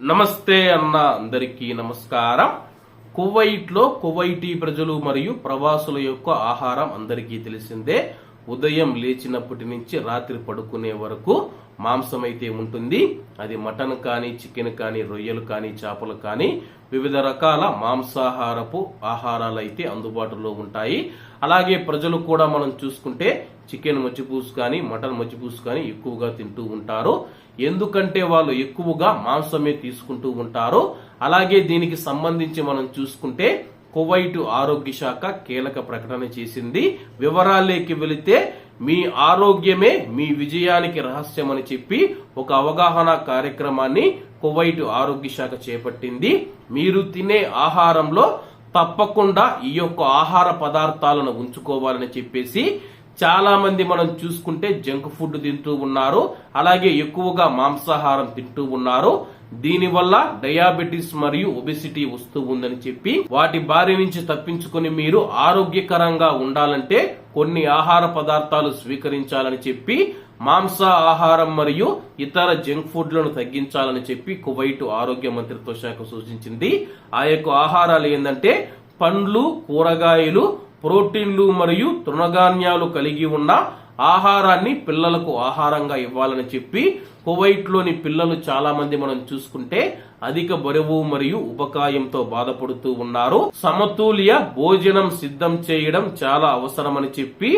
నమస్తే అన్న అందరికీ నమస్కారం. కువైట్లో కువైటీ ప్రజలు మరియు ప్రవాసుల యొక్క ఆహారం అందరికీ తెలిసిందే. ఉదయం లేచినప్పటి నుంచి రాత్రి పడుకునే వరకు మాంసం అయితే ఉంటుంది. అది మటన్ కానీ చికెన్ కానీ రొయ్యలు కానీ చేపలు కానీ వివిధ రకాల మాంసాహారపు ఆహారాలు అయితే అందుబాటులో ఉంటాయి. అలాగే ప్రజలు కూడా మనం చూసుకుంటే చికెన్ మచ్చిపూసు కానీ మటన్ మచ్చిపూసు కానీ ఎక్కువగా తింటూ ఉంటారు. ఎందుకంటే వాళ్ళు ఎక్కువగా మాంసమే తీసుకుంటూ ఉంటారు. అలాగే దీనికి సంబంధించి మనం చూసుకుంటే కువైట్ ఆరోగ్య శాఖ కీలక ప్రకటన చేసింది. వివరాలేకి వెళితే మీ ఆరోగ్యమే మీ విజయానికి రహస్యం అని చెప్పి ఒక అవగాహన కార్యక్రమాన్ని కువైట్ ఆరోగ్య శాఖ చేపట్టింది. మీరు తినే ఆహారంలో తప్పకుండా ఈ యొక్క ఆహార పదార్థాలను ఉంచుకోవాలని చెప్పేసి చాలా మంది మనం చూసుకుంటే జంక్ ఫుడ్ తింటూ ఉన్నారు అలాగే ఎక్కువగా మాంసాహారం తింటూ ఉన్నారు. దీనివల్ల డయాబెటిస్ మరియు ఒబెసిటీ వస్తూ ఉందని చెప్పి వాటి బారి నుంచి తప్పించుకొని మీరు ఆరోగ్యకరంగా ఉండాలంటే కొన్ని ఆహార పదార్థాలు స్వీకరించాలని చెప్పి మాంస ఆహారం మరియు ఇతర జంక్ ఫుడ్లను తగ్గించాలని చెప్పి కువైట్ ఆరోగ్య మంత్రిత్వ శాఖ సూచించింది. ఆ యొక్క ఆహారాలు ఏంటంటే పండ్లు కూరగాయలు ప్రోటీన్లు మరియు తృణధాన్యాలు కలిగి ఉన్న ఆహారాన్ని పిల్లలకు ఆహారంగా ఇవ్వాలని చెప్పి కువైట్లోని పిల్లలు చాలా మంది మనం చూసుకుంటే అధిక బరువు మరియు ఉపకాయంతో బాధపడుతూ ఉన్నారు. సమతుల్య భోజనం సిద్ధం చేయడం చాలా అవసరమని చెప్పి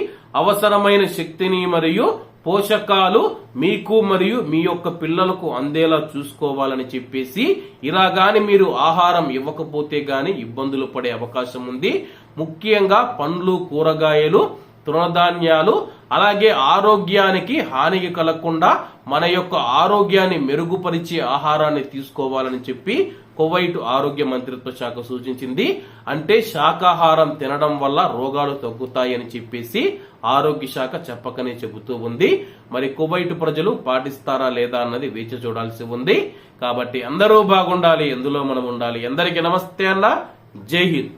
అవసరమైన శక్తిని మరియు పోషకాలు మీకు మరియు మీ యొక్క పిల్లలకు అందేలా చూసుకోవాలని చెప్పేసి ఇలా గాని మీరు ఆహారం ఇవ్వకపోతే గాని ఇబ్బందులు పడే అవకాశం ఉంది. ముఖ్యంగా పండ్లు కూరగాయలు తృణధాన్యాలు అలాగే ఆరోగ్యానికి హానికి కలగకుండా మన యొక్క ఆరోగ్యాన్ని మెరుగుపరిచే ఆహారాన్ని తీసుకోవాలని చెప్పి కువైట్ ఆరోగ్య మంత్రిత్వ శాఖ సూచించింది. అంటే శాకాహారం తినడం వల్ల రోగాలు తగ్గుతాయని చెప్పేసి ఆరోగ్య శాఖ చెప్పకనే చెబుతూ ఉంది. మరి కువైట్ ప్రజలు పాటిస్తారా లేదా అన్నది వేచి చూడాల్సి ఉంది. కాబట్టి అందరూ బాగుండాలి ఎందులో మనం ఉండాలి. అందరికీ నమస్తే అన్న. జై హింద్.